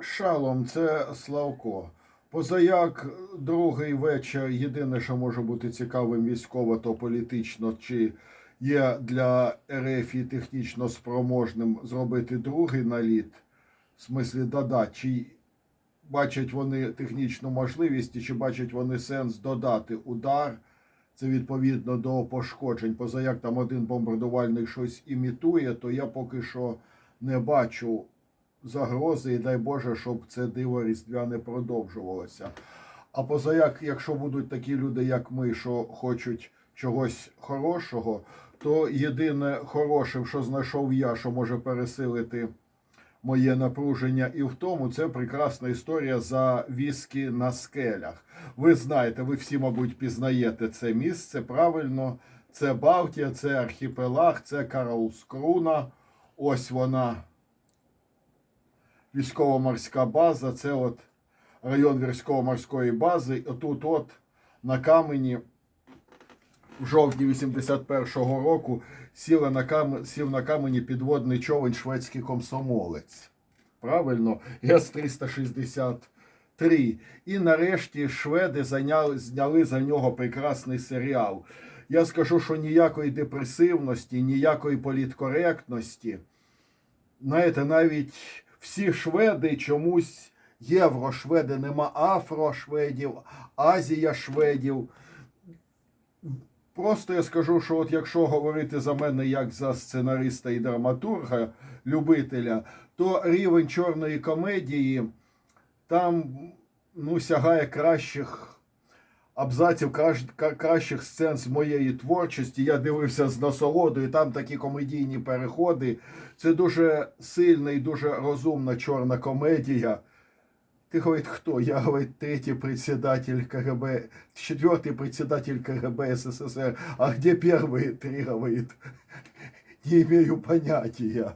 Шалом, це Славко. Позаяк другий вечір, єдине, що може бути цікавим військово, то політично, чи є для РФ технічно спроможним зробити другий наліт, в смислі додати, чи бачать вони технічну можливість, і чи бачать вони сенс додати удар. Це відповідно до пошкоджень. Позаяк там один бомбардувальник щось імітує, то я поки що не бачу загрози, і дай Боже, щоб це диво різдвяне продовжувалося. А позаяк, якщо будуть такі люди, як ми, що хочуть чогось хорошого, то єдине хороше, що знайшов я, що може пересилити моє напруження і в тому, це прекрасна історія за віскі на скелях. Ви знаєте, ви всі, мабуть, пізнаєте це місце правильно. Це Балтія, це архіпелаг, це Карлскруна. Ось вона військово-морська база, це от район військово-морської бази. Отут от на камені в жовтні 81-го року сіла на кам... сів на камені підводний човен шведський комсомолець. Правильно, С-363. І нарешті шведи зайняли, зняли за нього прекрасний серіал. Я скажу, що ніякої депресивності, ніякої політкоректності. Знаєте, навіть всі шведи чомусь єврошведи, нема афрошведів, Азія шведів. Просто я скажу, що от якщо говорити за мене як за сценариста і драматурга, любителя, то рівень чорної комедії там ну, сягає кращих абзаців, кращ- кра- кращих сцен з моєї творчості. Я дивився з насолодою, там такі комедійні переходи. Це дуже сильна і дуже розумна чорна комедія. Ты, говорит, кто? Я, говорит, третий председатель КГБ, четвертый председатель КГБ СССР. А где первые три, говорит? Не имею понятия.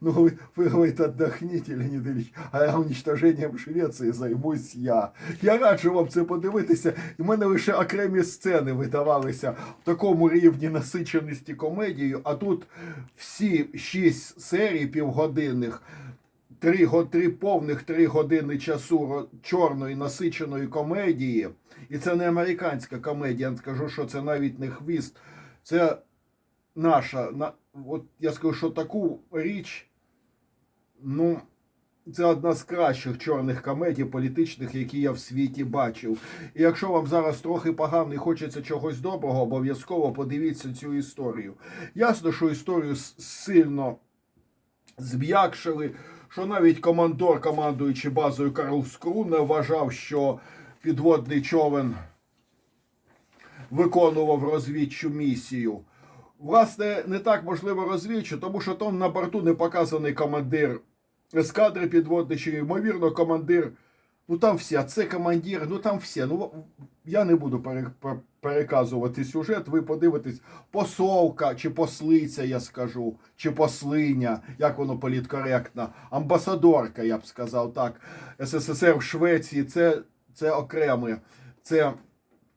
Ну, вы, вы, говорит, отдохните, Леонид Ильич, а уничтоженням Швеції займусь я. Я раджу вам це подивитися. І в мене лише окремі сцени видавалися в такому рівні насиченості комедією, а тут всі шість серій півгодинних три, три повних три години часу чорної насиченої комедії. І це не американська комедія. Я скажу, що це навіть не хвіст. Це наша. На, от я скажу, що таку річ, ну, це одна з кращих чорних комедій політичних, які я в світі бачив. І якщо вам зараз трохи погано і хочеться чогось доброго, обов'язково подивіться цю історію. Ясно, що історію сильно зм'якшили, що навіть командор, командуючи базою Карлскру, не вважав, що підводний човен виконував розвідчу місію. Власне, не так можливо розвідчу, тому що там на борту не показаний командир ескадри підводний, чи, ймовірно, командир. Ну там всі, а це командир, ну там всі. Ну я не буду пере- переказувати сюжет. Ви подивитесь, посолка чи послиця, я скажу, чи послиня, як воно політкоректно, амбасадорка, я б сказав так. СССР в Швеції це, це окреме. Це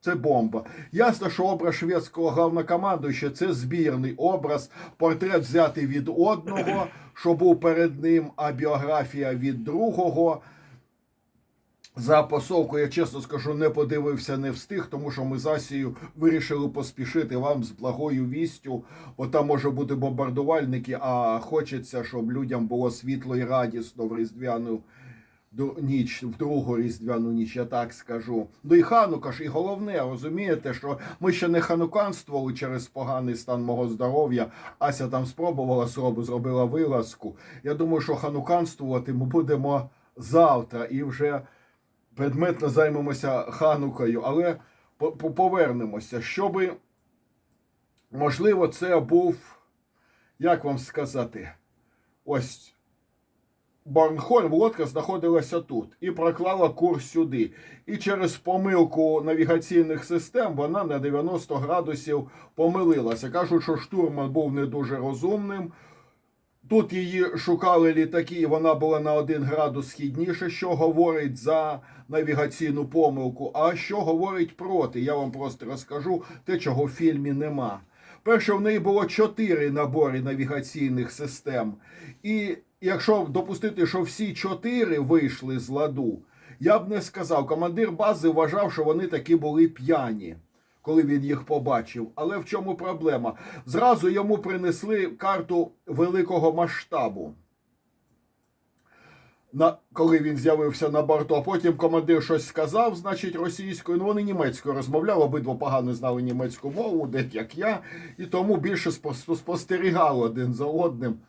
це бомба. Ясно, що образ шведського главнокомандуюча це збірний образ, портрет взятий від одного, що був перед ним, а біографія від другого. За посовку, я чесно скажу, не подивився, не встиг, тому що ми з Асією вирішили поспішити вам з благою вістю, бо там може бути бомбардувальники, а хочеться, щоб людям було світло і радісно в різдвяну ніч, в другу різдвяну ніч, я так скажу. Ну і ханука ж, і головне, розумієте, що ми ще не хануканствували через поганий стан мого здоров'я. Ася там спробувала сробу, зробила вилазку. Я думаю, що хануканствувати ми будемо завтра і вже предметно займемося ханукою, але по- по- повернемося, щоби, можливо, це був, як вам сказати, ось Борнхольм лодка знаходилася тут і проклала курс сюди. І через помилку навігаційних систем вона на 90 градусів помилилася. Кажуть, що штурман був не дуже розумним. Тут її шукали літаки, і вона була на один градус східніше, що говорить за навігаційну помилку. А що говорить проти? Я вам просто розкажу те, чого в фільмі нема. Перше, в неї було чотири набори навігаційних систем. І якщо допустити, що всі чотири вийшли з ладу, я б не сказав. Командир бази вважав, що вони таки були п'яні, коли він їх побачив. Але в чому проблема? Зразу йому принесли карту великого масштабу. На, коли він з'явився на борту, а потім командир щось сказав, значить, російською. Ну, вони німецькою розмовляли, обидва погано знали німецьку мову, десь як я, і тому більше спостерігали один за одним.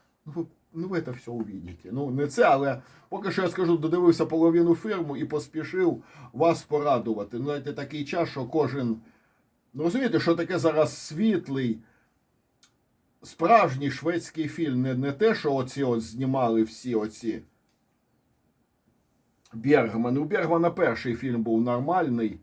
Ну, ви, це все увидите. Ну, не це, але поки що я скажу, додивився половину фірму і поспішив вас порадувати. Ну, знаєте, такий час, що кожен. Ну, розумієте, що таке зараз світлий, справжній шведський фільм, не, не те, що оці от знімали всі оці. Бергман. У Бергмана перший фільм був нормальний.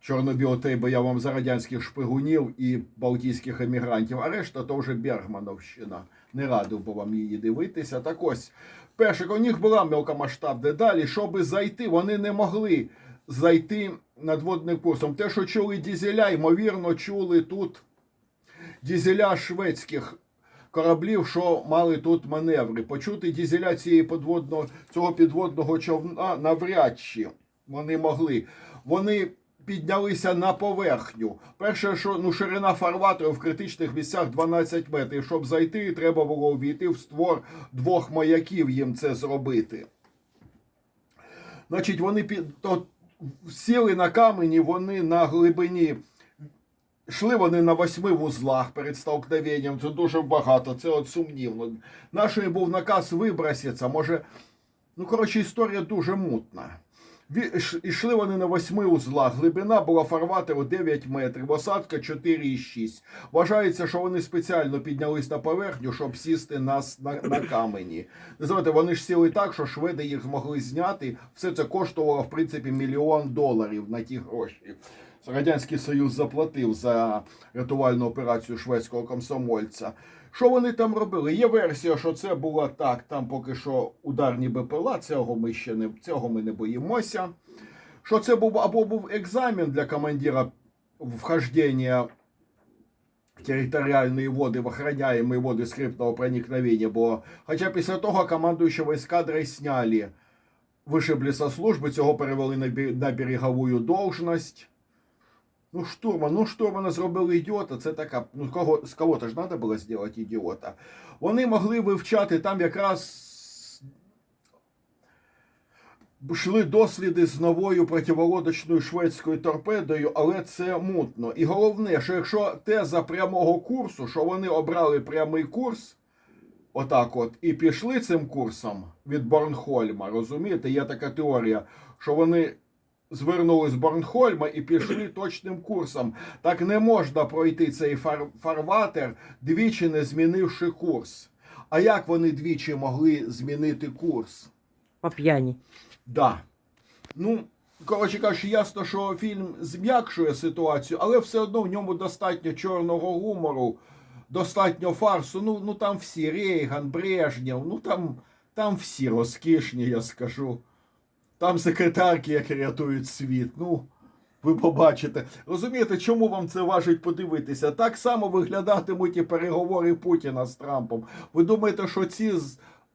Чорно-білотей, бо я вам за радянських шпигунів і балтійських емігрантів, а решта то вже Бергмановщина. Не радив би вам її дивитися. Так ось, перше, у них була мелкомасштабна далі, щоб зайти, вони не могли зайти надводним курсом. Те, що чули дізеля, ймовірно, чули тут дізеля шведських кораблів, що мали тут маневри. Почути дізеля цієї подводного, цього підводного човна навряд чи вони могли. Вони піднялися на поверхню. Перше, що ну, ширина фарватеру в критичних місцях 12 метрів. Щоб зайти, треба було увійти в створ двох маяків їм це зробити. Значить, вони під, то, сіли на камені, вони на глибині. Йшли вони на восьми вузлах перед столкновенням. Це дуже багато, це от сумнівно. Нашої був наказ виброситися. Може, ну коротше, історія дуже мутна. Ішли вони на восьми узлах. Глибина була фарватеру 9 метрів, осадка 4,6. Вважається, що вони спеціально піднялись на поверхню, щоб сісти нас на, на камені. Знаєте, вони ж сіли так, що шведи їх змогли зняти. Все це коштувало, в принципі, мільйон доларів на ті гроші. Радянський Союз заплатив за рятувальну операцію шведського комсомольця. Що вони там робили? Є версія, що це було так. Там поки що ударні БПЛА, цього ми ще не цього ми не боїмося. Що це був або був екзамен для командира вхождення в територіальні води, в охраняемые води скрипного проникновення. Бо, хоча після того командуючого ескадрой сняли, вишибли со служби, цього перевели на, на берегову должность. Ну, штурман, ну штурмана зробили ідіота. Це така. Ну, кого, з кого-то ж треба було зробити ідіота. Вони могли вивчати там якраз. Йшли досліди з новою противолодочною шведською торпедою, але це мутно. І головне, що якщо теза прямого курсу, що вони обрали прямий курс, отак от, і пішли цим курсом від Борнхольма, розумієте, є така теорія, що вони звернули з Борнхольма і пішли точним курсом. Так не можна пройти цей фар- фарватер, двічі не змінивши курс. А як вони двічі могли змінити курс? По п'яні. Да. Ну, коротше кажучи, ясно, що фільм зм'якшує ситуацію, але все одно в ньому достатньо чорного гумору, достатньо фарсу. Ну, ну там всі Рейган, Брежнєв, ну там, там всі розкішні, я скажу. Там секретарки, які рятують світ. Ну, ви побачите. Розумієте, чому вам це важить подивитися? Так само виглядатимуть і переговори Путіна з Трампом. Ви думаєте, що ці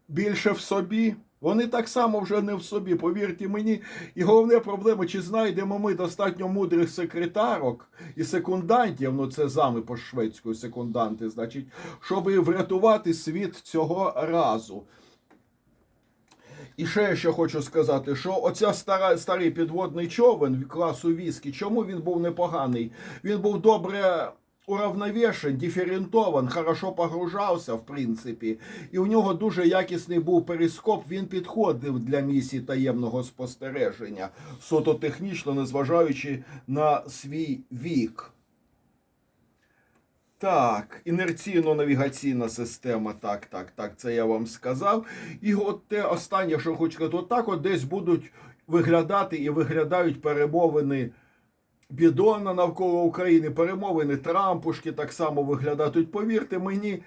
більше в собі? Вони так само вже не в собі, повірте мені. І головна проблема, чи знайдемо ми достатньо мудрих секретарок і секундантів, ну це зами по шведською секунданти, значить, щоб врятувати світ цього разу. І ще ще хочу сказати, що оця стара, старий підводний човен класу віскі, чому він був непоганий? Він був добре уравновешен, диферентован, хорошо погружався, в принципі. І у нього дуже якісний був перископ, він підходив для місії таємного спостереження, суто технічно, незважаючи на свій вік. Так, інерційно-навігаційна система, так, так, так, це я вам сказав. І от те останнє, що хочу сказати, от так от десь будуть виглядати і виглядають перемовини Бідона навколо України, перемовини Трампушки так само виглядають. Повірте мені,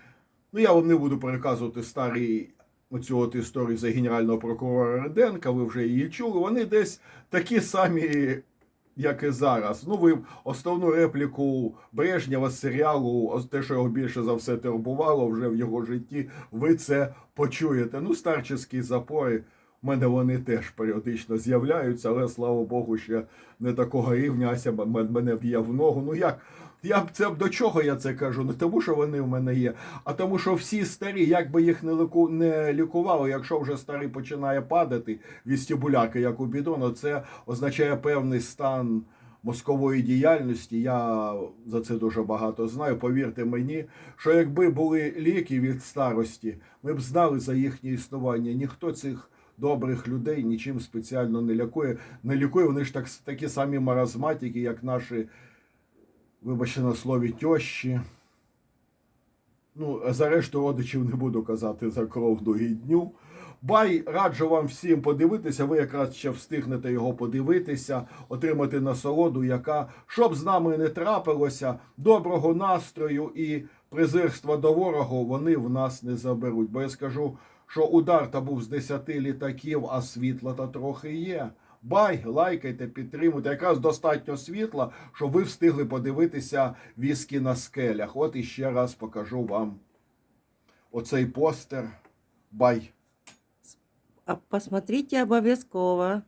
ну я вам не буду переказувати старі оцю от історію за генерального прокурора Реденка, ви вже її чули. Вони десь такі самі як і зараз. Ну, ви основну репліку Брежнєва з серіалу, те, що його більше за все турбувало вже в його житті, ви це почуєте. Ну, старчі запори. У мене вони теж періодично з'являються, але слава Богу, ще не такого рівня. Ася мене б'є в ногу. Ну як? Я б це до чого я це кажу? Не тому, що вони в мене є, а тому, що всі старі, як би їх не ліку не лікували, якщо вже старий починає падати вістібуляки, як у бідону, це означає певний стан мозкової діяльності. Я за це дуже багато знаю. Повірте мені, що якби були ліки від старості, ми б знали за їхнє існування. Ніхто цих добрих людей нічим спеціально не лікує. Не лікує. Вони ж так такі самі маразматики, як наші, вибачте на слові, тьощі. Ну, за решту родичів не буду казати за кровну гідню. Бай, раджу вам всім подивитися. Ви якраз ще встигнете його подивитися, отримати насолоду, яка, щоб з нами не трапилося, доброго настрою і презирства до ворогу вони в нас не заберуть. Бо я скажу, що удар та був з 10 літаків, а світла та трохи є. Бай, лайкайте, підтримуйте. Якраз достатньо світла, щоб ви встигли подивитися віскі на скелях. От іще раз покажу вам оцей постер. Бай. Посмотрите обов'язково.